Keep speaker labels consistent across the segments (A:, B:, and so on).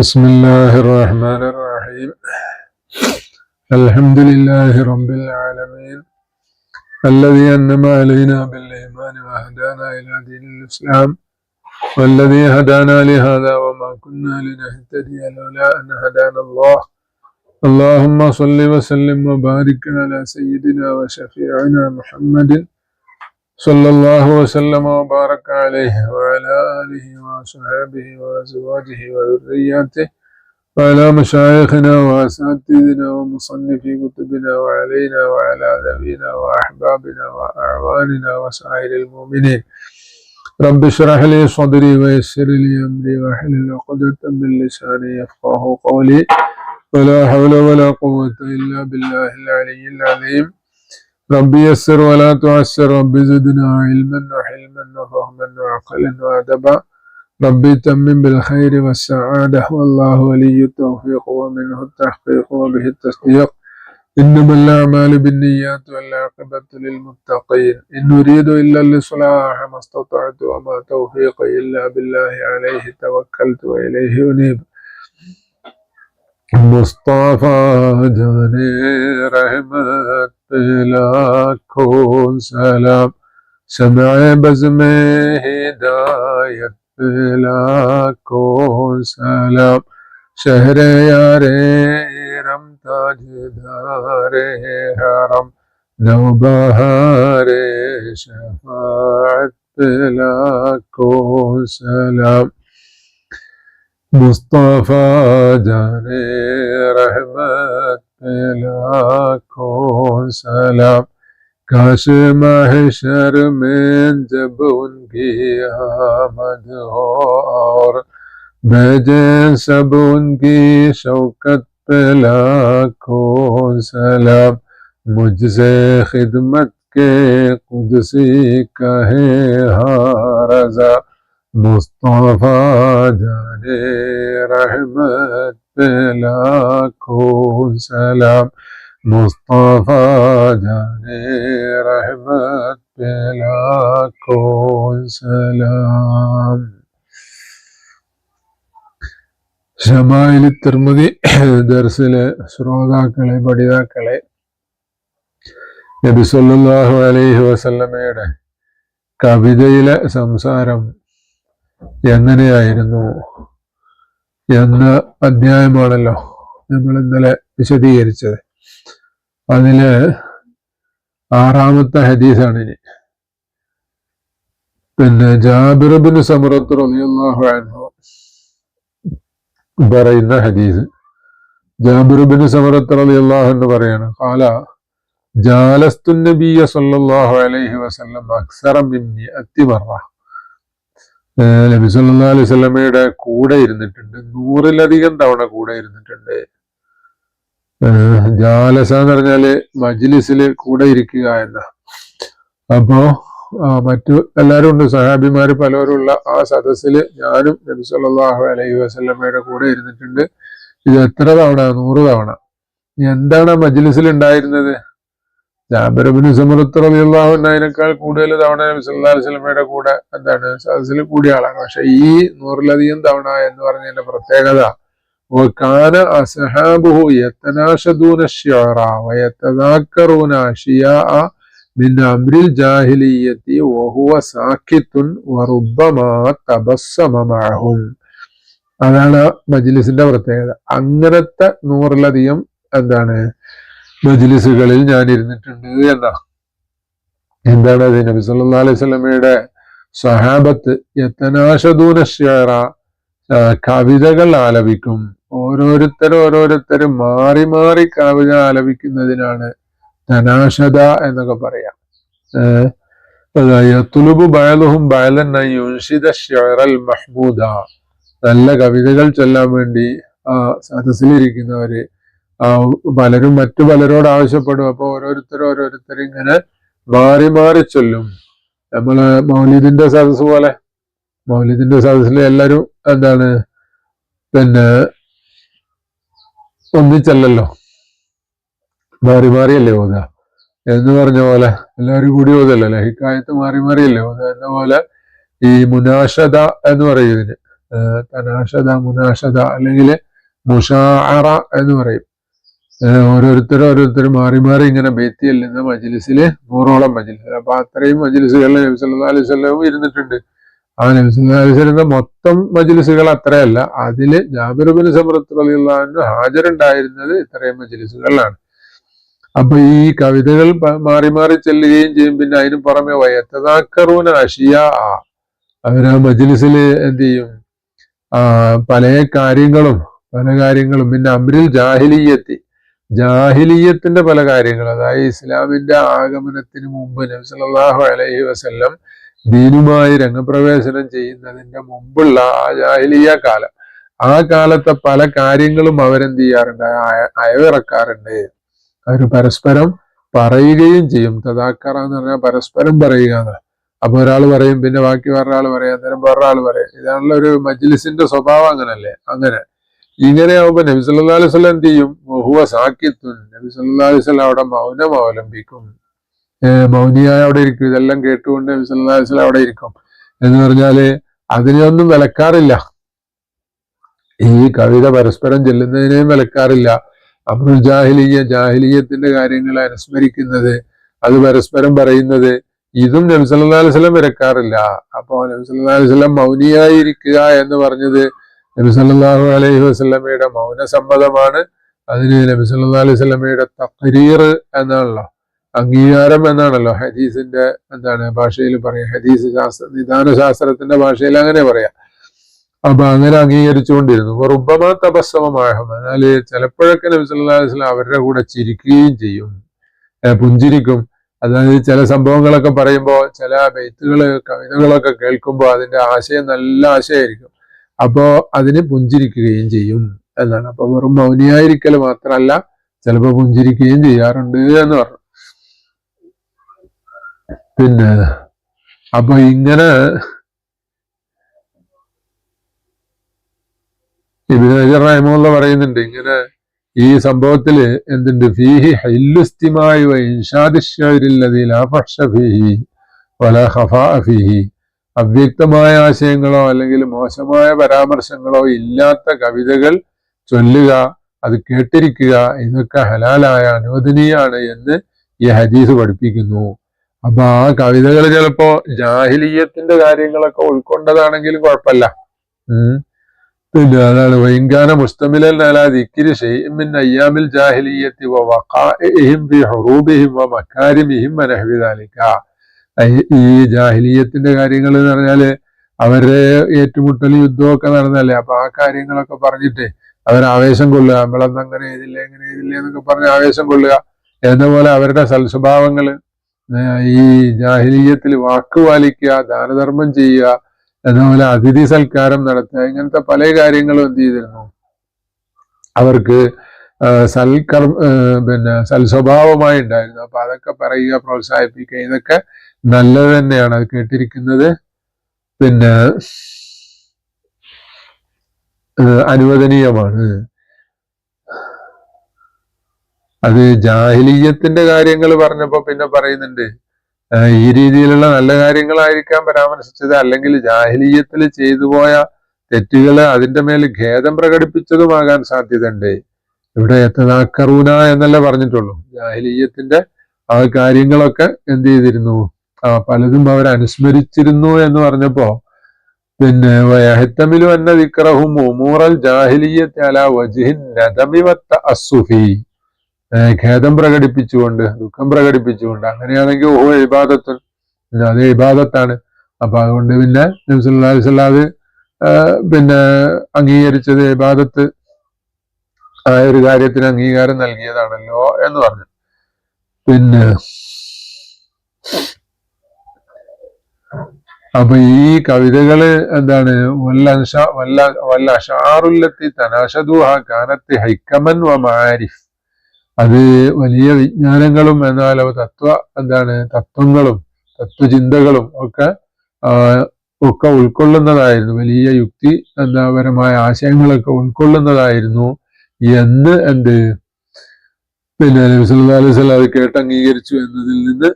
A: بسم الله الرحمن الرحيم الحمد لله رب العالمين الذي أنم علينا بالإيمان وهدانا إلى دين الإسلام والذي هدانا لهذا وما كنا لنهتدي لولا أن هدانا الله اللهم صل وسلم وبارك على سيدنا وشفيعنا محمد صلى الله وسلم وبارك عليه وعلى آله وصحبه وأزواجه وذرياته وعلى مشايخنا وأساتذتنا ومصنفي كتبنا وعلينا وعلى ذوينا وأحبابنا وأعواننا وسائر المؤمنين رب اشرح لي صدري ويسر لي أمري واحلل عقدة من لساني يفقه قولي ولا حول ولا قوة إلا بالله العلي العظيم ربي يسر ولا تعسر ربي زدنا علما وحلما وفهما وعقلا وأدبا. ربي تمم بالخير والسعادة والله ولي التوفيق ومنه التحقيق وبه التصديق إنما الأعمال بالنيات والعاقبة للمتقين. إن نريد إلا الإصلاح ما استطعت وما توفيقي إلا بالله عليه توكلت وإليه أنيب. മുസ്തഫ ജനേ റഹ്മത്തിലാഖോ സലാം. شمع بزم هدایت لاکھوں سلام شہر یار رم تاج دار حرم نو بہار شفاعت لاکھوں سلام مصطفیٰ جانے رحمت لاکھوں سلام۔ کاش محشر میں جب ان کی آمد ہو اور بیجے سب ان کی شوکت پہ کو سلام۔ مجھ سے خدمت کے قدسی کہے ہاں رضا۔ മുസ്തഫ ജാനേ റഹ്മത്ത് സലാം മുസ്തഫ ജാനേ റഹ്മത്ത് സലാം. ഷമായിൽ തിർമുതി ദർസിലെ ശ്രോതാക്കളെ പഠിതാക്കളെ നബി സല്ലാഹു അലൈഹി വസല്ലമയുടെ കവിതയിലെ സംസാരം എങ്ങനെയായിരുന്നു? എന്ന അധ്യായമാണല്ലോ നമ്മൾ ഇന്നലെ വിശദീകരിച്ചത്. അതിൽ ആറാമത്തെ ഹദീസാണ് ഇനി പിന്നെ ജാബിറബിന് സമറത്ത് റളിയല്ലാഹു അൻഹു പറയുന്ന ഹദീസ്. ജാബിറബിന് സമറത്ത് റളിയല്ലാഹു എന്ന് പറയാണ് കാല ജാലസ്തു നബിയ അലൈഹി വസല്ലം അക്സറ അത്തിമറ നബി സല്ലാ അലൈഹി സ്വലമയുടെ കൂടെ ഇരുന്നിട്ടുണ്ട്. നൂറിലധികം തവണ കൂടെ ഇരുന്നിട്ടുണ്ട്. ജാലസ എന്ന് പറഞ്ഞാൽ മജ്ലിസിൽ കൂടെ ഇരിക്കുക എന്ന. അപ്പോ മറ്റു എല്ലാവരും ഉണ്ട്. സഹാബിമാര് പലവരുള്ള ആ സദസ്സിൽ ഞാനും നബി സല്ലാഹു അലൈഹി വസല്ലമയുടെ കൂടെ ഇരുന്നിട്ടുണ്ട്. ഇത് എത്ര തവണ? നൂറ് തവണ. എന്താണ് മജ്ലിസിൽ ഉണ്ടായിരുന്നത്? ജാബിറബിന് സമൃത്ത് റബിയുള്ളാഹുവിന് അതിനേക്കാൾ കൂടുതൽ തവണ നബി സല്ലാ വസ്ലമയുടെ കൂടെ എന്താണ് സദസ്സിൽ കൂടിയ ആളാണ് പക്ഷെ ഈ നൂറിലധികം തവണ എന്ന് പറഞ്ഞതിന്റെ പ്രത്യേകത وكان أصحابه يتناشدون الشعر ويتذاكرون أشياء من أمر الجاهلية وهو ساكت وربما تبسم معهم അതാണ് മജ്ലിസിന്റെ പ്രത്യേകത അങ്ങനത്തെ നൂറിലധികം എന്താണ് മജ്ലിസുകളിൽ ഞാൻ ഇരുന്നിട്ടുണ്ട് എന്നാ. എന്താണ് അത്? നബി സല്ലാ അലൈഹി സ്വലമയുടെ സഹാബത്ത് യത്തനാശദൂന ഷേറ കവിതകൾ ആലപിക്കും. ഓരോരുത്തരും ഓരോരുത്തരും മാറി മാറി കവിത ആലപിക്കുന്നതിനാണ് തനാശത എന്നൊക്കെ പറയാം. തുലുബു ബയലുഹും ബയലൻ യുൻഷിദ ഷെറൽ മഹ്മൂദ. നല്ല കവിതകൾ ചൊല്ലാൻ വേണ്ടി ആ സദസ്സിലിരിക്കുന്നവര് പലരും മറ്റു പലരോട് ആവശ്യപ്പെടും. അപ്പൊ ഓരോരുത്തരും ഓരോരുത്തരും ഇങ്ങനെ മാറി മാറി ചൊല്ലും. നമ്മൾ മൗലിദിന്റെ സദസ് പോലെ. മൗലിദിന്റെ സദസ്സിൽ എല്ലാരും എന്താണ്? പിന്നെ ഒന്നിച്ചല്ലല്ലോ. മാറി മാറിയല്ലേ ഓതുക? എന്ന് പറഞ്ഞ പോലെ എല്ലാവരും കൂടി ഓതല്ലോ ലഹിക്കായത്ത് മാറി മാറിയല്ലേ ഓതുക? എന്ന പോലെ ഈ മുനാഷത എന്ന് പറയും ഇതിന്. തനാഷത മുനാഷത അല്ലെങ്കിൽ മുഷാറ എന്ന് പറയും. ഓരോരുത്തരും ഓരോരുത്തരും മാറി മാറി ഇങ്ങനെ ബേത്തി നിന്ന് മജിലിസിൽ നൂറോളം മജിലിസ് അപ്പൊ അത്രയും മജിലിസുകളിൽ നബി സല്ലല്ലാഹു അലൈഹി വസല്ലം ഇരുന്നിട്ടുണ്ട്. ആ നബി അലൈഹി വസല്ലം മൊത്തം മജിലിസുകൾ അത്രയല്ല. അതിൽ ജാബിറുബിൻ സമൃത്ത് അലിയുള്ള ഹാജരുണ്ടായിരുന്നത് ഇത്രയും മജിലിസുകളിലാണ്. അപ്പൊ ഈ കവിതകൾ മാറി മാറി ചെല്ലുകയും ചെയ്യും. പിന്നെ അതിന് പുറമെ വയത്തതാക്കറൂന അഷിയ. അവരാ മജിലിസിൽ എന്ത് ചെയ്യും? പല കാര്യങ്ങളും പല കാര്യങ്ങളും. പിന്നെ അമ്രിൽ ജാഹിലീയത്തി. ജാഹിലീയത്തിന്റെ പല കാര്യങ്ങൾ. അതായത് ഇസ്ലാമിന്റെ ആഗമനത്തിന് മുമ്പ് നബി സല്ലല്ലാഹു അലൈഹി വസല്ലം ദീനുമായി രംഗപ്രവേശനം ചെയ്യുന്നതിന്റെ മുമ്പുള്ള ആ ജാഹിലിയ കാലം. ആ കാലത്തെ പല കാര്യങ്ങളും അവരെന്ത് ചെയ്യാറുണ്ട്? അയ- അയവിറക്കാറുണ്ട്. അവർ പരസ്പരം പറയുകയും ചെയ്യും. തദാക്കറ എന്ന് പറഞ്ഞാൽ പരസ്പരം പറയുക എന്ന്. അപ്പൊ ഒരാൾ പറയും പിന്നെ ബാക്കി വേറൊരാൾ പറയും അന്നേരം വേറൊരാൾ പറയും. ഇതാണല്ലോ ഒരു മജ്ലിസിന്റെ സ്വഭാവം അങ്ങനല്ലേ? അങ്ങനെ. ഇങ്ങനെ ആവുമ്പോ നബി സല്ലാ അലൈഹി വസല്ലം എന്ത് ചെയ്യും? ഹുവ സാക്കിത്തുൻ. നബി സല്ലാ അലൈഹി വസല്ലം അവിടെ മൗനം അവലംബിക്കും. മൗനിയായ അവിടെ ഇരിക്കും. ഇതെല്ലാം കേട്ടുകൊണ്ട് നബി സല്ലാ അലൈഹി വസല്ലം അവിടെ ഇരിക്കും. എന്ന് പറഞ്ഞാൽ അതിനെയൊന്നും വിലക്കാറില്ല. ഈ കവിത പരസ്പരം ചെല്ലുന്നതിനെയും വിലക്കാറില്ല. അബ്രുൽ ജാഹിലിയ ജാഹിലിയത്തിന്റെ കാര്യങ്ങൾ അനുസ്മരിക്കുന്നത്. അത് പരസ്പരം പറയുന്നത്. ഇതും നബി അലൈഹി സ്വലം വിലക്കാറില്ല. അപ്പോ നബി അലൈഹി സ്വലം മൗനിയായിരിക്കുക എന്ന് പറഞ്ഞത് നബി അലൈഹി മൗന മൗനസമ്മതമാണ്. അതിന് നബി അലൈഹി സ്വലമയുടെ തഖരീർ എന്നാണല്ലോ അംഗീകാരം എന്നാണല്ലോ ഹദീസിന്റെ എന്താണ് ഭാഷയിൽ പറയാം. ഹദീസ് ശാസ്ത്ര നിദാന ശാസ്ത്രത്തിന്റെ ഭാഷയിൽ അങ്ങനെ പറയാം. അപ്പൊ അങ്ങനെ അംഗീകരിച്ചുകൊണ്ടിരുന്നു. റുബമ തപസ്സമമാഹം എന്നാൽ ചിലപ്പോഴൊക്കെ നബി അലൈഹി സ്വലം അവരുടെ കൂടെ ചിരിക്കുകയും ചെയ്യും. പുഞ്ചിരിക്കും. അതായത് ചില സംഭവങ്ങളൊക്കെ പറയുമ്പോൾ ചില ബെയ്ത്തുകൾ കവിതകളൊക്കെ കേൾക്കുമ്പോൾ അതിന്റെ ആശയം നല്ല ആശയമായിരിക്കും അപ്പോ അതിന് പുഞ്ചിരിക്കുകയും ചെയ്യും എന്നാണ്. അപ്പൊ വെറും മൗനിയായിരിക്കൽ മാത്രമല്ല ചിലപ്പോ പുഞ്ചിരിക്കുകയും ചെയ്യാറുണ്ട് എന്ന് പറഞ്ഞു. പിന്നെ അപ്പൊ ഇങ്ങനെ ഇബിന് പറയുന്നുണ്ട് ഇങ്ങനെ ഈ സംഭവത്തിൽ എന്തുണ്ട്? ഫീഹി ഹൈല്ലുസ്തിമായി ഫഹ്ഷ ഫീഹി വല ഹഫാ ഫീഹി. അവ്യക്തമായ ആശയങ്ങളോ അല്ലെങ്കിൽ മോശമായ പരാമർശങ്ങളോ ഇല്ലാത്ത കവിതകൾ ചൊല്ലുക അത് കേട്ടിരിക്കുക ഇതൊക്കെ ഹലാലായ അനുവദനീയാണ് എന്ന് ഈ ഹദീസ് പഠിപ്പിക്കുന്നു. അപ്പൊ ആ കവിതകൾ ചിലപ്പോ ജാഹിലീയത്തിന്റെ കാര്യങ്ങളൊക്കെ ഉൾക്കൊണ്ടതാണെങ്കിലും കുഴപ്പമില്ല. പിന്നെ അതാണ് വൈങ്കാന മുസ്തമിലൽ അയ്യാമിൽ ജാഹിലിയ്യത്തി വ വ മക്കാരിമിഹിം വ നഹ്വി ദാലിക. ഈ- ജാഹ്ലീയത്തിന്റെ കാര്യങ്ങൾ എന്ന് പറഞ്ഞാൽ അവരുടെ ഏറ്റുമുട്ടൽ യുദ്ധമൊക്കെ നടന്നല്ലേ? അപ്പൊ ആ കാര്യങ്ങളൊക്കെ പറഞ്ഞിട്ട് അവർ ആവേശം കൊള്ളുക. നമ്മളന്ന് അങ്ങനെ ചെയ്തില്ല എങ്ങനെ ചെയ്തില്ല എന്നൊക്കെ പറഞ്ഞ് ആവേശം കൊള്ളുക. എന്നപോലെ അവരുടെ സൽസ്വഭാവങ്ങൾ ഏഹ് ഈ ജാഹിലീയത്തിൽ വാക്ക് പാലിക്കുക ദാനധർമ്മം ചെയ്യുക എന്നപോലെ അതിഥി സൽക്കാരം നടത്തുക ഇങ്ങനത്തെ പല കാര്യങ്ങളും എന്ത് ചെയ്തിരുന്നു? അവർക്ക് സൽക്കർ പിന്നെ സൽസ്വഭാവമായി ഉണ്ടായിരുന്നു. അപ്പൊ അതൊക്കെ പറയുക പ്രോത്സാഹിപ്പിക്കുക ഇതൊക്കെ നല്ലത് തന്നെയാണ് അത് കേട്ടിരിക്കുന്നത്. പിന്നെ അനുവദനീയമാണ്. അത് ജാഹിലീയത്തിന്റെ കാര്യങ്ങൾ പറഞ്ഞപ്പോ പിന്നെ പറയുന്നുണ്ട്. ഈ രീതിയിലുള്ള നല്ല കാര്യങ്ങളായിരിക്കാം പരാമർശിച്ചത്. അല്ലെങ്കിൽ ജാഹിലീയത്തിൽ ചെയ്തു പോയ തെറ്റുകൾ അതിന്റെ മേൽ ഖേദം പ്രകടിപ്പിച്ചതുമാകാൻ സാധ്യതയുണ്ട്. ഇവിടെ എത്തനാക്കറൂന എന്നല്ലേ പറഞ്ഞിട്ടുള്ളൂ. ജാഹിലീയത്തിന്റെ ആ കാര്യങ്ങളൊക്കെ എന്ത് ചെയ്തിരുന്നു? പലതും അവർ അനുസ്മരിച്ചിരുന്നു എന്ന് പറഞ്ഞപ്പോ പിന്നെ വയഹത്തമിലു എന്ന വിക്രഹും ഉമൂറൽ ജാഹിലീയത്തെ അല വജിഹിൻ അസുഫി ഖേദം പ്രകടിപ്പിച്ചുകൊണ്ട് ദുഃഖം പ്രകടിപ്പിച്ചുകൊണ്ട് അങ്ങനെയാണെങ്കിൽ ഓഹോ ഇബാദത്ത്. അത് ഇബാദത്താണ്. അപ്പൊ അതുകൊണ്ട് പിന്നെ നബ്സുല്ലാസ്ലാത് പിന്നെ അംഗീകരിച്ചത് ഇബാദത്ത്. ആ ഒരു കാര്യത്തിന് അംഗീകാരം നൽകിയതാണല്ലോ എന്ന് പറഞ്ഞു. പിന്നെ അപ്പൊ ഈ കവിതകൾ എന്താണ് വല്ല അൻഷ- വല്ല വല്ല അഷാറുല്ലത്തി തനാഷദുഹ കാനത്തെ ഹൈക്കമൻ വമാരിഫ് മാരിഫ്. അത് വലിയ വിജ്ഞാനങ്ങളും എന്നാൽ അവ തത്വ എന്താണ് തത്വങ്ങളും തത്വചിന്തകളും ഒക്കെ ഒക്കെ ഉൾക്കൊള്ളുന്നതായിരുന്നു. വലിയ യുക്തി എന്താപരമായ ആശയങ്ങളൊക്കെ ഉൾക്കൊള്ളുന്നതായിരുന്നു. എന്ന് എന്ത്? പിന്നെ നബി സല്ലല്ലാഹു അലൈഹി അത് കേട്ട് അംഗീകരിച്ചു എന്നതിൽ നിന്ന്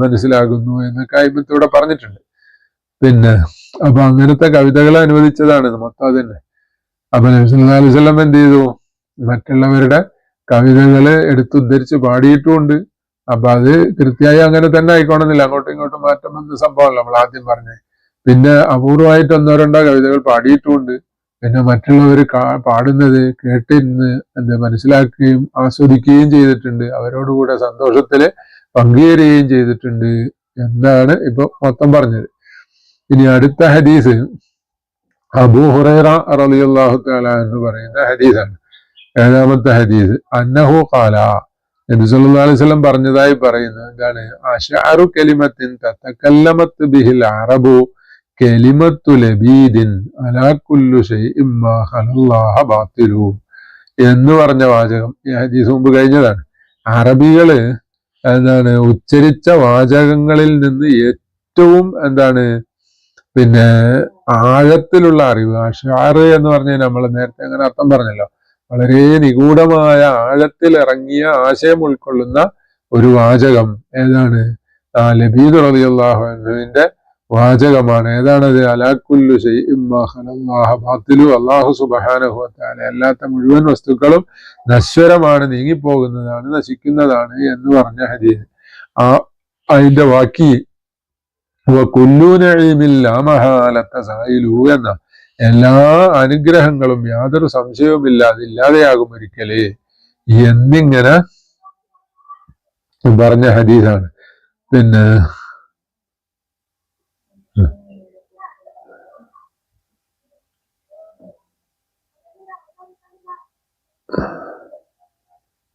A: മനസ്സിലാകുന്നു എന്നൊക്കെ കായ്മത്തോടെ പറഞ്ഞിട്ടുണ്ട്. പിന്നെ അപ്പൊ അങ്ങനത്തെ കവിതകളെ അനുവദിച്ചതാണ് നമുക്ക് അതന്നെ അപ്പൊ നബി സല്ലല്ലാഹു അലൈഹി വസല്ലം എന്ത് ചെയ്തു? മറ്റുള്ളവരുടെ കവിതകൾ എടുത്തുദ്ധരിച്ച് പാടിയിട്ടുമുണ്ട്. അപ്പൊ അത് കൃത്യമായി അങ്ങനെ തന്നെ ആയിക്കോണമെന്നില്ല അങ്ങോട്ടും ഇങ്ങോട്ടും മാറ്റം വന്ന സംഭവമല്ല നമ്മൾ ആദ്യം പറഞ്ഞത് പിന്നെ അപൂർവമായിട്ട് ഒന്നോ രണ്ടോ കവിതകൾ പാടിയിട്ടുമുണ്ട്. പിന്നെ മറ്റുള്ളവർ പാടുന്നത് കേട്ടിരുന്ന് എന്ത് മനസ്സിലാക്കുകയും ആസ്വദിക്കുകയും ചെയ്തിട്ടുണ്ട്. അവരോടുകൂടെ സന്തോഷത്തിൽ പങ്കുചേരുകയും ചെയ്തിട്ടുണ്ട്. എന്നാണ് ഇപ്പൊ മൊത്തം പറഞ്ഞത്? ഇനി അടുത്ത ഹദീസ്. അബൂ ഹുറൈറ റളിയല്ലാഹു തആല എന്ന് പറയുന്ന ഹദീസാണ്. ഏഴാമത്തെ ഹദീസ്. അന്നഹു ഖാല. നബി സല്ലല്ലാഹു അലൈഹി വസല്ലം പറഞ്ഞതായി പറയുന്നത് എന്താണ്? അഷഅറു കലിമത്തിൻ തതകല്ലമത്ത് ബിഹിൽ അറബു കലിമത്തു ലബീദിൻ അലാ കുല്ലു ഷൈഇൻ മാ ഖലല്ലാഹ ബാത്തിലു. എന്ന് പറഞ്ഞ വാചകം ഈ ഹദീസ് മുമ്പ് കഴിഞ്ഞതാണ്. അറബികൾ എന്താണ്? ഉച്ചരിച്ച വാചകങ്ങളിൽ നിന്ന് ഏറ്റവും എന്താണ് പിന്നെ ആഴത്തിലുള്ള അറിവ് അഷാറ് എന്ന് പറഞ്ഞാൽ നമ്മൾ നേരത്തെ അങ്ങനെ അർത്ഥം പറഞ്ഞല്ലോ. വളരെ നിഗൂഢമായ ആഴത്തിൽ ഇറങ്ങിയ ആശയം ഉൾക്കൊള്ളുന്ന ഒരു വാചകം ഏതാണ്? ആ ലബീദ് റബിയുള്ളാഹുവിന്റെ വാചകമാണ്. ഏതാണത്? അലാക്കുല്ലു അള്ളാഹു സുബഹാനഹു താല അല്ലാത്ത മുഴുവൻ വസ്തുക്കളും നശ്വരമാണ് നീങ്ങിപ്പോകുന്നതാണ് നശിക്കുന്നതാണ് എന്ന് പറഞ്ഞ ഹദീസ്. ആ അതിന്റെ ബാക്കി എന്ന എല്ലാ അനുഗ്രഹങ്ങളും യാതൊരു സംശയവും ഇല്ലാതെ ഇല്ലാതെയാകും ഒരിക്കലേ. എന്നിങ്ങനെ പറഞ്ഞ ഹദീസാണ്. പിന്നെ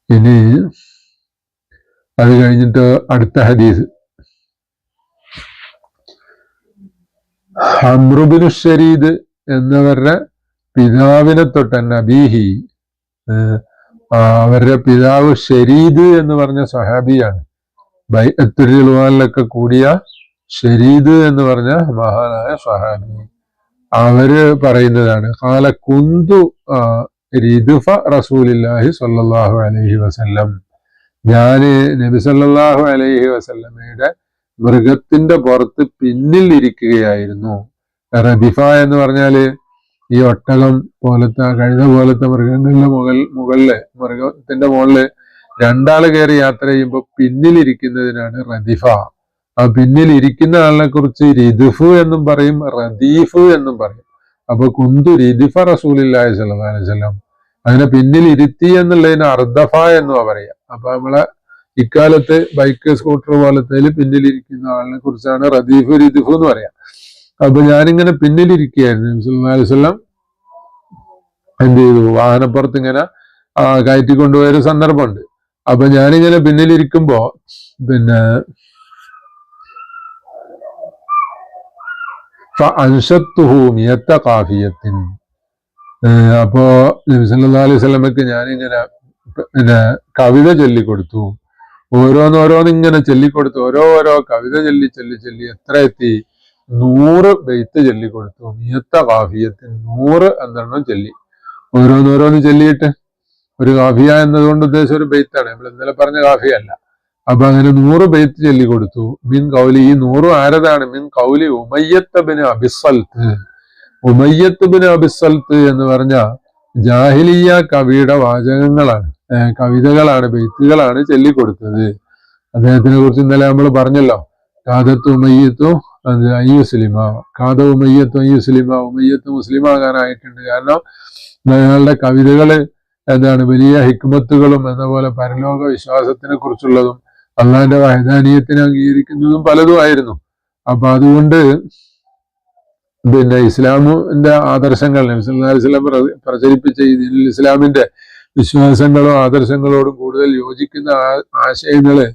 A: ഇനി അത് കഴിഞ്ഞിട്ട് അടുത്ത ഹദീസ്. ഹമ്രുബിനു എന്നവരുടെ പിതാവിനെ തൊട്ട് നബീഹി അവരുടെ പിതാവ് ഷരീദ് എന്ന് പറഞ്ഞ സഹാബിയാണ് ബൈത്തുരിൽവാനിലൊക്കെ കൂടിയ ഷരീദ് എന്ന് പറഞ്ഞ മഹാനായ സഹാബി അവർ പറയുന്നതാണ് കാല കുന്തു റിദുഫ റസൂലില്ലാഹി സല്ലാഹു അലൈഹി വസല്ലം. ഞാൻ നബി സല്ലാഹു അലൈഹി വസല്ലമയുടെ മൃഗത്തിന്റെ പുറത്ത് പിന്നിൽ ഇരിക്കുകയായിരുന്നു. റബിഫ എന്ന് പറഞ്ഞാൽ ഈ ഒട്ടകം പോലത്തെ കഴുത പോലത്തെ മൃഗങ്ങളുടെ മുകൾ മുകളിൽ മൃഗത്തിന്റെ മുകളിൽ രണ്ടാൾ കയറി യാത്ര ചെയ്യുമ്പോൾ പിന്നിലിരിക്കുന്നതിനാണ് റദിഫ ആ പിന്നിൽ ഇരിക്കുന്ന ആളിനെ കുറിച്ച് റിദുഫു എന്നും പറയും റദീഫു എന്നും പറയും. അപ്പൊ കുന്തു റിദിഫ റസൂലില്ലായ വസല്ലം അതിനെ പിന്നിൽ ഇരുത്തി എന്നുള്ളതിന് അർദഫ എന്നുവാ പറയാ അപ്പൊ നമ്മളെ ഇക്കാലത്ത് ബൈക്ക് സ്കൂട്ടർ പോലത്തെ പിന്നിലിരിക്കുന്ന ആളിനെ കുറിച്ചാണ് റദീഫ് റദീഫ് എന്ന് പറയാം. അപ്പൊ ഞാനിങ്ങനെ പിന്നിലിരിക്കുകയായിരുന്നു വസല്ലം എന്ത് ചെയ്തു? വാഹനപ്പുറത്ത് ഇങ്ങനെ കയറ്റി കൊണ്ടുപോയൊരു സന്ദർഭമുണ്ട്. അപ്പൊ ഞാനിങ്ങനെ പിന്നിലിരിക്കുമ്പോ പിന്നെ അൻഷത്തുഹു മിയത്ത കാഫിയത്തിൻ. അപ്പോ നബിസ് അലൈഹി സ്വലമക്ക് ഞാനിങ്ങനെ പിന്നെ കവിത ചൊല്ലിക്കൊടുത്തു. ഓരോന്നോരോന്ന് ഇങ്ങനെ ചൊല്ലിക്കൊടുത്തു. ഓരോ ഓരോ കവിത ചൊല്ലി ചൊല്ലി ചൊല്ലി എത്ര എത്തി? നൂറ് ബെയ്ത്ത് ചൊല്ലിക്കൊടുത്തു. മിയത്ത വാഫിയത്തിൽ നൂറ് എന്നെണ്ണം ചൊല്ലി. ഓരോന്നോരോന്ന് ചൊല്ലിയിട്ട് ഒരു കാഫിയ എന്നതുകൊണ്ട് ഉദ്ദേശം ഒരു ബെയ്ത്താണ്. നമ്മൾ ഇന്നലെ പറഞ്ഞ കാഫിയല്ല അപ്പൊ അങ്ങനെ നൂറ് ബെയ്ത്ത് ചൊല്ലി കൊടുത്തു മിൻ കൗലി ഈ നൂറ് ആരതാണ്? മിൻ കൗലി ഉമയ്യത്തബിന് അബിസൽത്ത് ഉമയ്യത്തബിന് അബിസൽത്ത് എന്ന് പറഞ്ഞ ജാഹിലിയ കവിയുടെ വാചകങ്ങളാണ്. കവിതകളാണ് ബെയ്ത്തുകളാണ് ചൊല്ലിക്കൊടുത്തത്. അദ്ദേഹത്തിനെ കുറിച്ച് ഇന്നലെ നമ്മൾ പറഞ്ഞല്ലോ. കാതത്ത് ഉമയ്യത്തു അത് അയ്യുസ്ലിമ കാത ഉമയ്യത്തു അയ്യുസ്ലിമ ഉമയ്യത്ത് മുസ്ലിമാകാനായിട്ടുണ്ട് കാരണം അയാളുടെ കവിതകൾ എന്താണ് വലിയ ഹിക്മത്തുകളും എന്നപോലെ പരലോക വിശ്വാസത്തിനെ കുറിച്ചുള്ളതും അള്ളാന്റെ വൈദാനീയത്തിനെ അംഗീകരിക്കുന്നതും പലതുമായിരുന്നു അപ്പൊ അതുകൊണ്ട് പിന്നെ ഇസ്ലാമിന്റെ ആദർശങ്ങൾ നബിസ്ലാം പ്രചരിപ്പിച്ച ഈ ഇസ്ലാമിന്റെ വിശ്വാസങ്ങളും ആദർശങ്ങളോടും കൂടുതൽ യോജിക്കുന്ന ആശയങ്ങളെ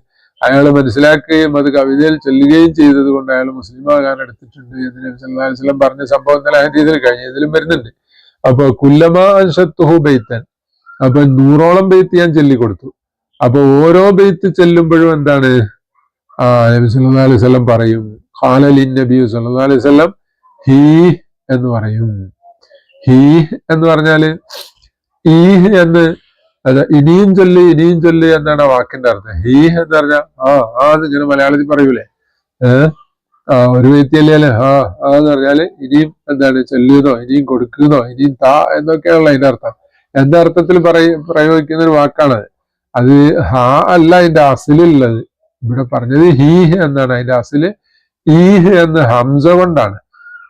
A: അയാൾ മനസ്സിലാക്കുകയും അത് കവിതയിൽ ചൊല്ലുകയും ചെയ്തത് കൊണ്ട് അയാൾ മുസ്ലിമാകാൻ എടുത്തിട്ടുണ്ട് എന്ന് നബി അലൈഹി വസല്ലം പറഞ്ഞ സംഭവം തന്നെ ഹദീസിൽ കഴിഞ്ഞ ഇതിലും വരുന്നുണ്ട്. അപ്പൊ കുല്ലമാ ബൈത്തൻ. അപ്പൊ നൂറോളം ബെയ്ത്ത് ഞാൻ ചൊല്ലിക്കൊടുത്തു. അപ്പൊ ഓരോ ബെയ്ത്ത് ചെല്ലുമ്പോഴും എന്താണ്? ആ നബി സല്ലല്ലാഹു അലൈഹി വസല്ലം പറയും ഖാലലിൻ നബി സല്ലല്ലാഹു അലൈഹി വസല്ലം ഹീ എന്ന് പറയും. ഹീ എന്ന് പറഞ്ഞാൽ ഈ എന്ന് അതെ ഇനിയും ചൊല്ലി ഇനിയും ചൊല്ലി എന്നാണ് ആ വാക്കിന്റെ അർത്ഥം. ഹീ എന്ന് പറഞ്ഞാൽ ആ ആ എന്ന് ഇങ്ങനെ മലയാളത്തിൽ പറയൂലേ. ഏഹ് ആ ഒരു വ്യക്തിയല്ലേ ആ ആ എന്ന് പറഞ്ഞാൽ ഇനിയും എന്താണ് ചൊല്ലുന്നോ ഇനിയും കൊടുക്കുന്നോ ഇനിയും താ എന്നൊക്കെയാണല്ലോ അതിന്റെ അർത്ഥം. എന്താ അർത്ഥത്തിൽ പറയ പ്രയോഗിക്കുന്ന ഒരു വാക്കാണ് അത്. ഹാ അല്ല അതിന്റെ അസിലുള്ളത്. ഇവിടെ പറഞ്ഞത് ഹീഹ് എന്നാണ്. അതിന്റെ അസിൽ ഈഹ് എന്ന് ഹംസ കൊണ്ടാണ്.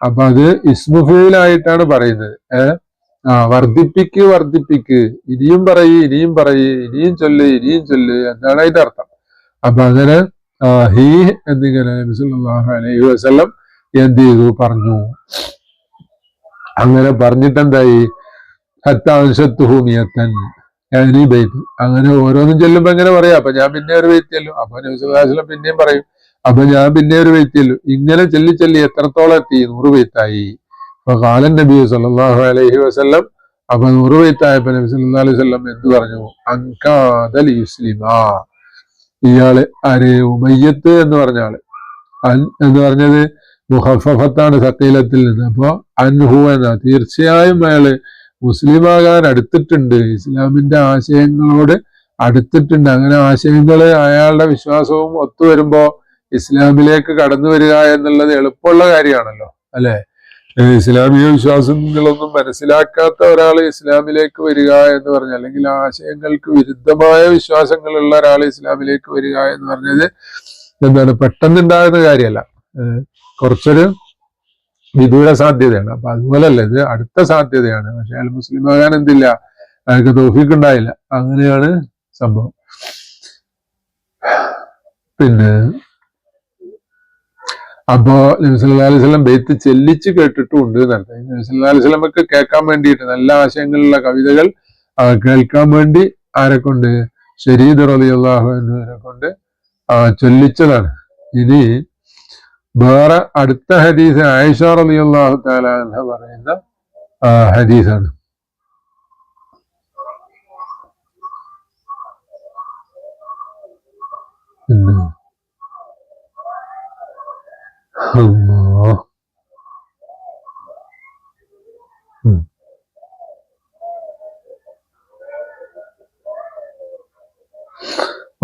A: അപ്പൊ അത് ഇസ്മുഫീലായിട്ടാണ് പറയുന്നത്. ഏഹ് ആ വർദ്ധിപ്പിക്ക് വർദ്ധിപ്പിക്ക്. ഇനിയും പറയ് ഇനിയും പറയ് ഇനിയും ചൊല്ല് ഇനിയും ചൊല്ല് എന്നാണ് അതിന്റെ അർത്ഥം. അപ്പൊ അങ്ങനെ ഹീ എന്നിങ്ങനെ നബി അലൈഹി വസല്ലം എന്ത് ചെയ്തു? പറഞ്ഞു. അങ്ങനെ പറഞ്ഞിട്ട് എന്തായി ഹത്താൻഷത്തുഹൂമിയത്തൻ ഈ ബൈത്ത് അങ്ങനെ ഓരോന്നും ചെല്ലുമ്പോ ഇങ്ങനെ പറയാം. അപ്പൊ ഞാൻ പിന്നെ ഒരു വ്യക്തിയല്ലോ അപ്പൊ നബി സല്ലല്ലാഹു അലൈഹി വസല്ലം പിന്നെയും പറയും. അപ്പൊ ഞാൻ പിന്നെ ഒരു വ്യക്തിയല്ലോ ഇങ്ങനെ ചെല്ലി ചെല്ലി എത്രത്തോളം എത്തി? നൂറ് വെയിത്തായി കാലൻ നബി സല്ലല്ലാഹു അലൈഹി വസല്ലം അപ്പൊ നൂറ് വെയിത്തായപ്പോ നബി സല്ലാ അലൈഹി വസല്ലം എന്ത് പറഞ്ഞു? അൻകാദൽ യുസ്ലിമാ ഇയാൾ ആര് ഉമയ്യത്ത് എന്ന് പറഞ്ഞ ആൾ. അൻ എന്ന് പറഞ്ഞത് മുഹഫത്താണ് സക്കീലത്തിൽ നിന്ന്. അപ്പോ അൻഹു എന്ന തീർച്ചയായും അയാൾ മുസ്ലിമാകാൻ അടുത്തിട്ടുണ്ട്. ഇസ്ലാമിന്റെ ആശയങ്ങളോട് അടുത്തിട്ടുണ്ട്. അങ്ങനെ ആശയങ്ങൾ അയാളുടെ വിശ്വാസവും ഒത്തുവരുമ്പോ ഇസ്ലാമിലേക്ക് കടന്നു വരിക എന്നുള്ളത് എളുപ്പമുള്ള കാര്യമാണല്ലോ അല്ലെ? ഇസ്ലാമിക വിശ്വാസങ്ങളൊന്നും മനസ്സിലാക്കാത്ത ഒരാൾ ഇസ്ലാമിലേക്ക് വരിക എന്ന് പറഞ്ഞ അല്ലെങ്കിൽ ആശയങ്ങൾക്ക് വിരുദ്ധമായ വിശ്വാസങ്ങളുള്ള ഒരാൾ ഇസ്ലാമിലേക്ക് വരിക എന്ന് പറഞ്ഞത് എന്താണ് പെട്ടെന്നുണ്ടാകുന്ന കാര്യമല്ല. കുറച്ചൊരു വിദൂര സാധ്യതയാണ്. അപ്പൊ അതുപോലല്ല ഇത് അടുത്ത സാധ്യതയാണ്. പക്ഷെ അയാൾ മുസ്ലിം ആകാൻ എന്തില്ല? അയാൾക്ക് തോഫിക്ക് ഉണ്ടായില്ല. അങ്ങനെയാണ് സംഭവം. പിന്നെ അപ്പോ നബി സല്ലല്ലാഹു അലൈഹി വസല്ലം ബെയ്ത്ത് ചെല്ലിച്ച് കേട്ടിട്ടുണ്ട് എന്നർത്ഥം നബി സല്ലല്ലാഹു അലൈഹി വസല്ലമക്ക് കേൾക്കാൻ വേണ്ടിയിട്ട് നല്ല ആശയങ്ങളുള്ള കവിതകൾ കേൾക്കാൻ വേണ്ടി ആരെ കൊണ്ട്? ഷരീദ് റളിയല്ലാഹു എന്നിവരെ കൊണ്ട് ചൊല്ലിച്ചതാണ്. ഇനി വേറെ അടുത്ത ഹദീസ് ആയിഷ റളിയല്ലാഹു തആല എന്ന് പറയുന്ന ഹദീസാണ്. അല്ലാഹ്. ഉം.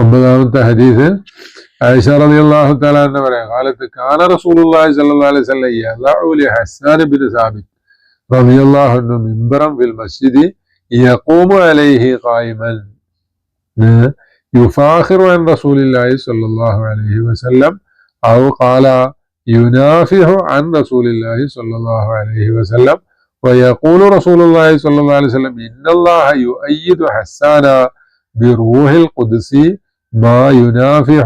A: ഒമ്പതാമത്തെ ഹദീസ് ആയിഷ റളിയല്ലാഹു തആല എന്ന് പറയാം കാലത്ത് കാന റസൂലുള്ളാഹി സ്വല്ലല്ലാഹു അലൈഹി വസല്ലം യദഉ ലി ഹസ്സാൻ ബിൻ സാബിത് റളിയല്ലാഹു അൻഹു മിൻബറൻ ഫിൽ മസ്ജിദി യഖൂമു അലൈഹി ഖായിമൻ يفاخر عن رسول الله صلى الله عليه وسلم أو قال ينافح عن رسول الله صلى الله عليه وسلم ويقول رسول الله صلى الله عليه وسلم إن الله يؤيد حسانا بروح القدس ما ينافح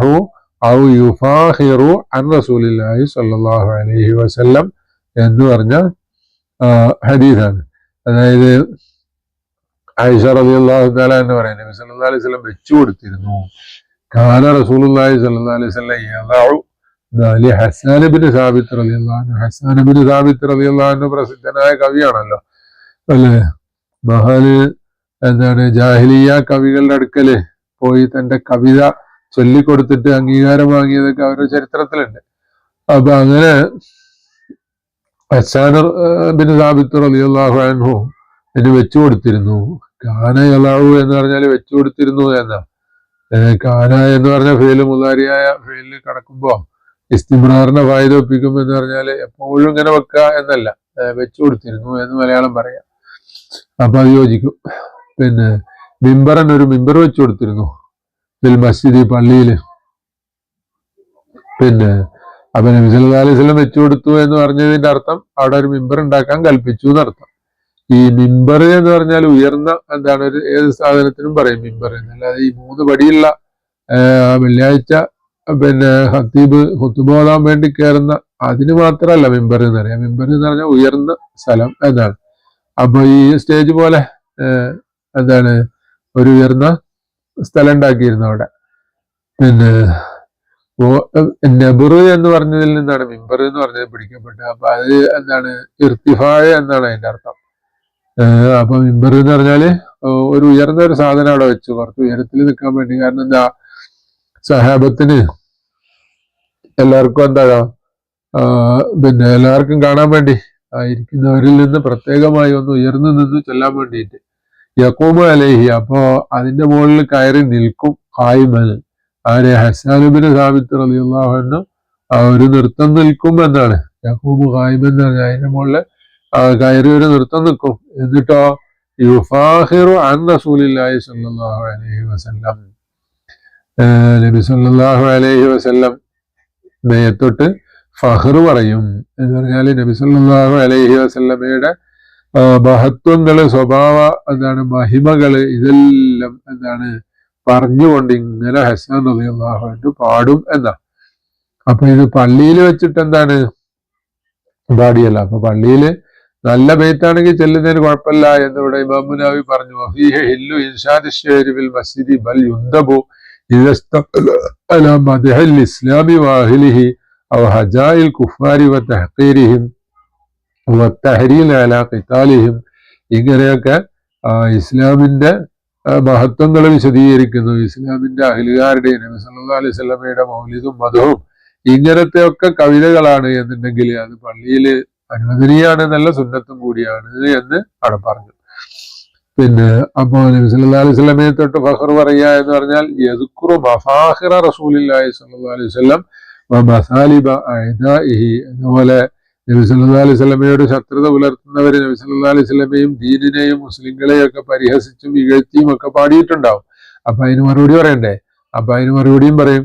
A: أو يفاخر عن رسول الله صلى الله عليه وسلم എന്ന് പറഞ്ഞ ആ, ഹദീസാണ് അതായത് ആയിഷ റളിയല്ലാഹു തആല എന്ന് പറയുന്നത് നബി സല്ലല്ലാഹു അലൈഹി വസല്ലം വെച്ചു കൊടുത്തിരുന്നു കാന റസൂലുള്ളാഹി സല്ലല്ലാഹു അലൈഹി വസല്ലം ഹസാനബിന് സാബിത്ത് ഹസ്സാൻ ഇബ്നു സാബിത്ത് റളിയല്ലാഹു അൻഹു പ്രസിദ്ധനായ കവിയാണല്ലോ. അല്ലെ? മഹാന് എന്താണ് ജാഹിലിയ കവികളുടെ അടുക്കൽ പോയി തന്റെ കവിത ചൊല്ലിക്കൊടുത്തിട്ട് അംഗീകാരം വാങ്ങിയതൊക്കെ അവരുടെ ചരിത്രത്തിലുണ്ട്. അപ്പൊ അങ്ങനെ ഹസാന ബിൻ സാബിത്ത് റളിയല്ലാഹു അൻഹു ഇതിന് വെച്ചു കൊടുത്തിരുന്നു കാന യലാവു എന്ന് പറഞ്ഞാൽ വെച്ചു കൊടുത്തിരുന്നു എന്നാ കാന എന്ന് പറഞ്ഞ ഫെയിൽ മുതാരിയായ ഫെയിലിൽ കടക്കുമ്പോ ഇസ്തിമ്രാറിനെ ഒപ്പിക്കും എന്ന് പറഞ്ഞാൽ എപ്പോഴും ഇങ്ങനെ വെക്കുക എന്നല്ല. വെച്ചു കൊടുത്തിരുന്നു എന്ന് മലയാളം പറയാം. അപ്പൊ അത് യോജിക്കും. പിന്നെ മിമ്പറൻ ഒരു മിമ്പർ വെച്ചു കൊടുത്തിരുന്നു. ബിൽ മസ്ജിദ് പള്ളിയിൽ പിന്നെ അപ്പൊ നബി അലൈഹി വെച്ചു കൊടുത്തു എന്ന് പറഞ്ഞതിന്റെ അർത്ഥം അവിടെ ഒരു മിമ്പർ ഉണ്ടാക്കാൻ കൽപ്പിച്ചു എന്നർത്ഥം. ഈ മിമ്പർ എന്ന് പറഞ്ഞാൽ ഉയർന്ന എന്താണ് ഒരു ഏത് സാധനത്തിനും പറയും മിമ്പർ. എന്നല്ലാതെ ഈ മൂന്ന് പടിയുള്ള വെള്ളിയാഴ്ച പിന്നെ ഹത്തീബ് ഹുത്തുബ ഓതാൻ വേണ്ടി കയറുന്ന അതിന് മാത്രല്ല മിമ്പർ എന്ന് പറയാം. മിമ്പർ എന്ന് പറഞ്ഞാൽ ഉയർന്ന സ്ഥലം എന്നാണ് അപ്പൊ ഈ സ്റ്റേജ് പോലെ എന്താണ് ഒരു ഉയർന്ന സ്ഥലം ഉണ്ടാക്കിയിരുന്നു അവിടെ. പിന്നെ നെബറു എന്ന് പറഞ്ഞതിൽ നിന്നാണ് മിമ്പർ എന്ന് പറഞ്ഞത് പിടിക്കപ്പെട്ടത്. അപ്പൊ അത് എന്താണ് ഇർത്തിഫായ എന്നാണ് അതിന്റെ അർത്ഥം. അപ്പൊ മിമ്പർ എന്ന് പറഞ്ഞാൽ ഒരു ഉയർന്ന ഒരു സാധനം അവിടെ വെച്ചു. കുറച്ച് ഉയരത്തിൽ നിൽക്കാൻ വേണ്ടി. കാരണം എന്താ സഹാബത്തിന് എല്ലാവർക്കും എന്താ പിന്നെ എല്ലാവർക്കും കാണാൻ വേണ്ടി ഇരിക്കുന്നവരിൽ നിന്ന് പ്രത്യേകമായി ഒന്ന് ഉയർന്നു നിന്ന് ചെല്ലാൻ വേണ്ടിയിട്ട്. യക്കൂമ അലേഹി അപ്പോ അതിന്റെ മുകളിൽ കയറി നിൽക്കും കായ്മന് ആരെ? ഹസാനുബിന് സാബിത്ത് അലിയുള്ള ഒരു നൃത്തം നിൽക്കും എന്നാണ്. യഹൂബ് കായ്മൻ എന്ന് പറഞ്ഞാൽ അതിന്റെ മുകളിൽ കയറി ഒരു നൃത്തം നിൽക്കും. എന്നിട്ടോ യുഫാഹിറു അൻ റസൂലില്ലാഹി സല്ലല്ലാഹു അലൈഹി വസല്ലം. നബി സല്ലാഹു അലൈഹി വസ്ല്ലം മേത്തൊട്ട് ഫഹർ പറയും. എന്ന് പറഞ്ഞാൽ നബി സല്ലാഹു അലൈഹി വസ്ല്ലമയുടെ മഹത്വങ്ങൾ സ്വഭാവ എന്താണ് മഹിമകൾ ഇതെല്ലാം എന്താണ് പറഞ്ഞുകൊണ്ട് ഇങ്ങനെ ഹസൻ റളിയല്ലാഹു പാടും എന്നാ. അപ്പൊ ഇത് പള്ളിയിൽ വെച്ചിട്ട് എന്താണ് പാടിയല്ല. അപ്പൊ പള്ളിയിൽ നല്ല ബെയ്ത്താണെങ്കിൽ ചെല്ലുന്നതിന് കുഴപ്പമില്ല എന്നിവിടെ ഇമാം മുനാവി പറഞ്ഞു. ഇങ്ങനെയൊക്കെ ഇസ്ലാമിന്റെ മഹത്വങ്ങൾ വിശദീകരിക്കുന്നു. ഇസ്ലാമിന്റെ അഹിലുകാരുടെ നബി സല്ലാ അലൈഹി മൗലിദും മതവും ഇങ്ങനത്തെ ഒക്കെ കവിതകളാണ് എന്നുണ്ടെങ്കിൽ അത് പള്ളിയിൽ അനുവദനീയാണ് നല്ല സുന്നത്തും കൂടിയാണ് എന്ന് അവിടെ പറഞ്ഞു. പിന്നെ അപ്പോ നബി സല്ലല്ലാഹു അലൈഹി സ്വലമയെ തൊട്ട് ഫഹർ പറയുക എന്ന് പറഞ്ഞാൽ യദ്കുറു ബഫാഹിറ റസൂലില്ലാഹി സല്ലാ അലൈഹി വസല്ലം ബസാലിബ അഅദാഇഹി അതുപോലെ നബി സല്ലല്ലാഹു അലൈഹി സ്വലമയോട് ശത്രുത പുലർത്തുന്നവർ നബി സല്ലാ അലൈഹി സ്വലമയും ദീനിനെയും മുസ്ലിങ്ങളെയും ഒക്കെ പരിഹസിച്ചും ഇകഴ്ത്തിയും ഒക്കെ പാടിയിട്ടുണ്ടാവും. അപ്പൊ അതിന് മറുപടി പറയണ്ടേ? അപ്പൊ അതിന് മറുപടിയും പറയും.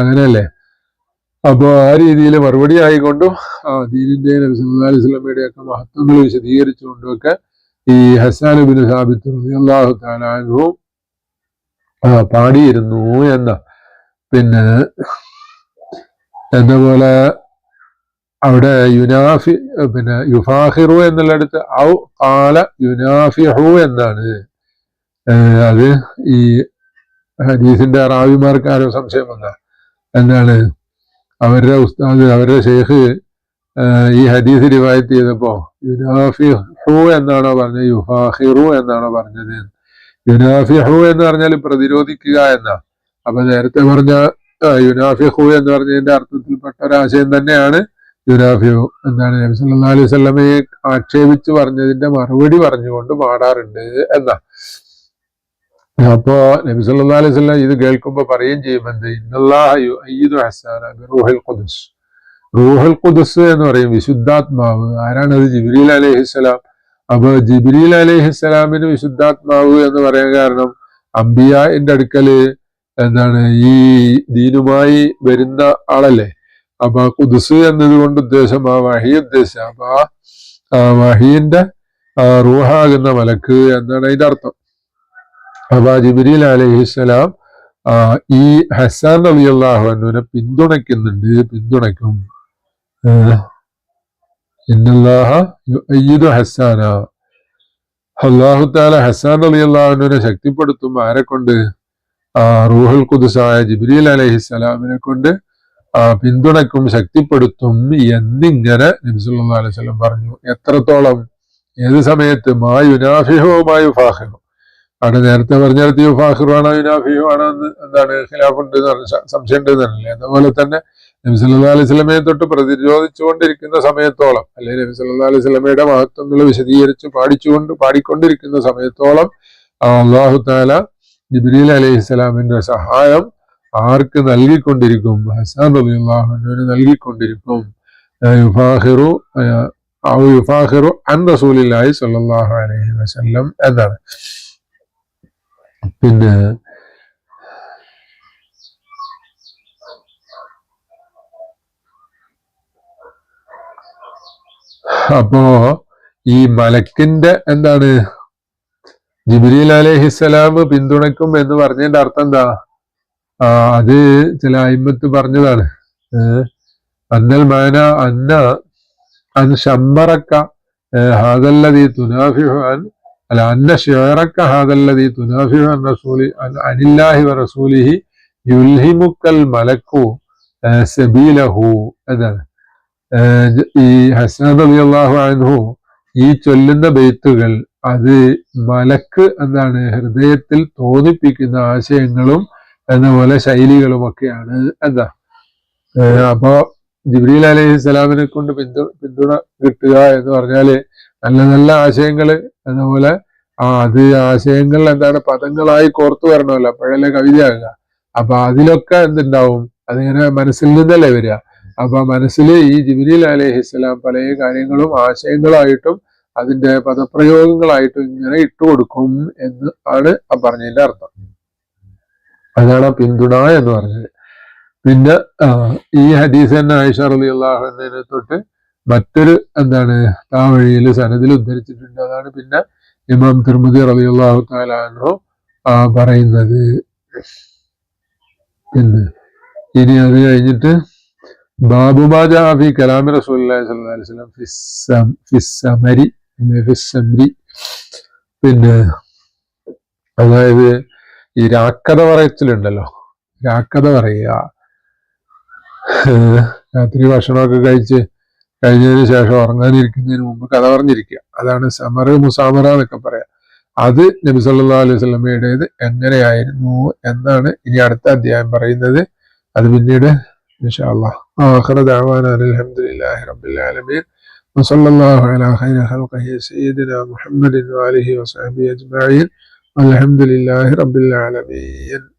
A: അങ്ങനെയല്ലേ? അപ്പോൾ ആ രീതിയിൽ മറുപടി ആയിക്കൊണ്ടും ദീനിന്റെ നബി സല്ലാ അലൈഹി വസല്ലമയുടെ ഒക്കെ മഹത്വങ്ങൾ വിശദീകരിച്ചുകൊണ്ടും ഒക്കെ ഈ ഹസാൻ ബിൻ സാബിത്ത് റളിയല്ലാഹു ആ, പാടിയിരുന്നു എന്ന. പിന്നെ എന്ന പോലെ അവിടെ യുനാഫി പിന്നെ യുഫാഹിറു എന്നുള്ളിടത്ത് ഔ കാല യുനാഫിഹു എന്നാണ്. അത് ഈ ഹദീസിന്റെ റാവിമാർക്ക് ആരോ സംശയം വന്ന എന്താണ് അവരുടെ ഉസ്താദ് അവരുടെ ഷെയ്ഖ് ഈ ഹദീസ് റിവായത്ത് ചെയ്തപ്പോ യുനാഫിഹു എന്നാണോ പറഞ്ഞത്? യുഫാഹിറു എന്നാണോ പറഞ്ഞത്? യുനാഫിഹു എന്ന് പറഞ്ഞാൽ പ്രതിരോധിക്കുക എന്നാ. അപ്പൊ നേരത്തെ പറഞ്ഞ യുനാഫിഹു എന്ന് പറഞ്ഞതിന്റെ അർത്ഥത്തിൽപ്പെട്ട ഒരാശയം തന്നെയാണ് യുനാഫിഹു എന്താണ് നബി സല്ലല്ലാഹു അലൈഹി വസല്ലമയെ ആക്ഷേപിച്ച് പറഞ്ഞതിന്റെ മറുപടി പറഞ്ഞുകൊണ്ട് പാടാറുണ്ട് എന്നാ. അപ്പോ നബി സല്ലല്ലാഹു അലൈഹി വസല്ലം ഇത് കേൾക്കുമ്പോ പറയുകയും ചെയ്യും എന്ത്? ഇന്നല്ലാഹ യുഅയ്യിദു ഹസാന ബിറൂഹിൽ ഖുദ്സ്. റൂഹുൽ ഖുദ്സ് എന്ന് പറയും വിശുദ്ധാത്മാവ്. ആരാണത് ജിബ്രീൽ അലൈഹിസ്സലാം. അപ്പൊ ജിബ്രീൽ അലഹിസ്സലാമിന് വിശുദ്ധാത്മാവ് എന്ന് പറയാൻ കാരണം അംബിയാന്റെ അടുക്കൽ എന്താണ് ഈ ദീനുമായി വരുന്ന ആളല്ലേ? അപ്പൊ ആ കുദുസ് എന്നതുകൊണ്ട് ഉദ്ദേശം ആ വഹി ഉദ്ദേശം. അപ്പൊ ആ വഹീന്റെ റൂഹാകുന്ന മലക്ക് എന്നാണ് അതിന്റെ അർത്ഥം. അപ്പൊ ജിബിരിൽ അലഹിസ്സലാം ഈ ഹസാൻ അലി അള്ളാഹുനെ പിന്തുണയ്ക്കുന്നുണ്ട് പിന്തുണയ്ക്കും. ഇന്നല്ലാഹ യുഅയ്യിദു ഹസാന അള്ളാഹു താല ഹസാൻ അലി അള്ളാഹുവിനെ ശക്തിപ്പെടുത്തും ആരെ കൊണ്ട്? ആ റൂഹൽ കുദുസായ ജിബ്രീൽ അലഹിസ്സലാമിനെ കൊണ്ട് ആ പിന്തുണയ്ക്കും ശക്തിപ്പെടുത്തും എന്നിങ്ങനെ നബിസുല്ലാ അലൈഹി സ്വലം പറഞ്ഞു. എത്രത്തോളം? ഏത് സമയത്ത്? മാ യുനാഫിഹോ മാ യുഫാഹിറോ അവിടെ നേരത്തെ പറഞ്ഞിടത്ത് യുഫാഹിറോ ആണോ ആണോ എന്ന് എന്താണ് ഖിലാഫുണ്ട് സംശയം ഉണ്ട് എന്നല്ലേ അതുപോലെ തന്നെ നബി സല്ലാ അലൈഹി സ്വലമയെ തൊട്ട് പ്രതിരോധിച്ചുകൊണ്ടിരിക്കുന്ന സമയത്തോളം അല്ലെങ്കിൽ നബി സല്ലാ അലൈഹി സ്വലമയുടെ മഹത്വങ്ങൾ വിശദീകരിച്ച് പാടിച്ചുകൊണ്ട് പാടിക്കൊണ്ടിരിക്കുന്ന സമയത്തോളം അള്ളാഹു താല ജിബ്രീൽ അലൈഹിസ്സലാമിന്റെ സഹായം ആർക്ക് നൽകിക്കൊണ്ടിരിക്കും? ഹസാൻ റളിയല്ലാഹുവിന് നൽകിക്കൊണ്ടിരിക്കും. ആ, യുഫാഹിറു യുഫാഹിറു അൻ അലൈഹി വസല്ലം എന്നാണ്. പിന്നെ അപ്പോ ഈ മലക്കിന്റെ എന്താണ്? ജിബ്രീൽ അലൈഹിസ്സലാം പിന്തുണയ്ക്കും എന്ന് പറഞ്ഞതിന്റെ അർത്ഥം എന്താ? അത് ചില അയിമത്ത് പറഞ്ഞതാണ്. അന്നൽ മാന അന്ന അൻ ശമ്പറക്ക ഹാദല്ലതി തുനാഫിഹാൻ അല്ല അന്ന ഷേറക്ക ഹാദല്ലതി തുനാഫിഹാൻ റസൂലി അനില്ലാഹി റസൂലിഹി യുൽഹിമുക്കൽ മലക്കു സബീലഹു എന്നാണ്. ഏഹ് ജ- അലി അള്ളാഹു അനുഹു ഈ ചൊല്ലുന്ന ബെയ്ത്തുകൾ അത് മലക്ക് എന്താണ് ഹൃദയത്തിൽ തോന്നിപ്പിക്കുന്ന ആശയങ്ങളും എന്നപോലെ ശൈലികളും ഒക്കെയാണ് എന്താ അപ്പോ ജിബ്രീൽ അലൈഹി സ്വലാമിനെ കൊണ്ട് പിന്തു പിന്തുണ കിട്ടുക എന്ന് പറഞ്ഞാൽ നല്ല നല്ല ആശയങ്ങൾ എന്നപോലെ ആ അത് ആശയങ്ങൾ എന്താണ് പദങ്ങളായി കോർത്തു വരണമല്ലോ അപ്പോഴല്ലേ കവിതയാകുക. അപ്പൊ അതിലൊക്കെ എന്തുണ്ടാവും? അതിങ്ങനെ മനസ്സിൽ നിന്നല്ലേ വരിക. അപ്പൊ മനസ്സിൽ ഈ ജിബിരിൽ അലഹിസ്സലാം പല കാര്യങ്ങളും ആശയങ്ങളായിട്ടും അതിന്റെ പദപ്രയോഗങ്ങളായിട്ടും ഇങ്ങനെ ഇട്ടുകൊടുക്കും എന്ന് ആണ് ആ പറഞ്ഞതിന്റെ അർത്ഥം. അതാണ് പിന്തുണ എന്ന് പറഞ്ഞത്. പിന്നെ ഈ ഹദീസ് തന്നെ ആയിഷ അലി അള്ളാഹുവിനെ തൊട്ട് മറ്റൊരു എന്താണ് ആ വഴിയിൽ സനദിൽ ഉദ്ധരിച്ചിട്ടുണ്ട്. അതാണ് പിന്നെ ഇമാം തിർമുദി റലി അള്ളാഹു താലാനോ പറയുന്നത്. പിന്നെ ഇനി അത് കഴിഞ്ഞിട്ട് ബാബുബാജാഫി കലാമി റസൂലി സ്വല്ലല്ലാഹി അലൈഹി വസല്ലം ഫിസ്സം ഫിസ്സമരി പിന്നെ അതായത് ഈ രാക്കഥ പറയത്തിലുണ്ടല്ലോ. രാക്കഥ പറയുക. രാത്രി ഭക്ഷണമൊക്കെ കഴിച്ച് കഴിഞ്ഞതിന് ശേഷം ഉറങ്ങാനിരിക്കുന്നതിന് മുമ്പ് കഥ പറഞ്ഞിരിക്കുക. അതാണ് സമറ് മുസാമറ എന്നൊക്കെ പറയാം. അത് നബി സല്ലാ അലൈഹി സ്വലമയുടേത് എങ്ങനെയായിരുന്നു എന്നാണ് ഇനി അടുത്ത അധ്യായം പറയുന്നത്. അത് പിന്നീട് إن شاء الله. وآخر دعوانا الحمد لله رب العالمين. وصلى الله على خير خلقه سيدنا محمد وآله وصحبه أجمعين. والحمد لله رب العالمين.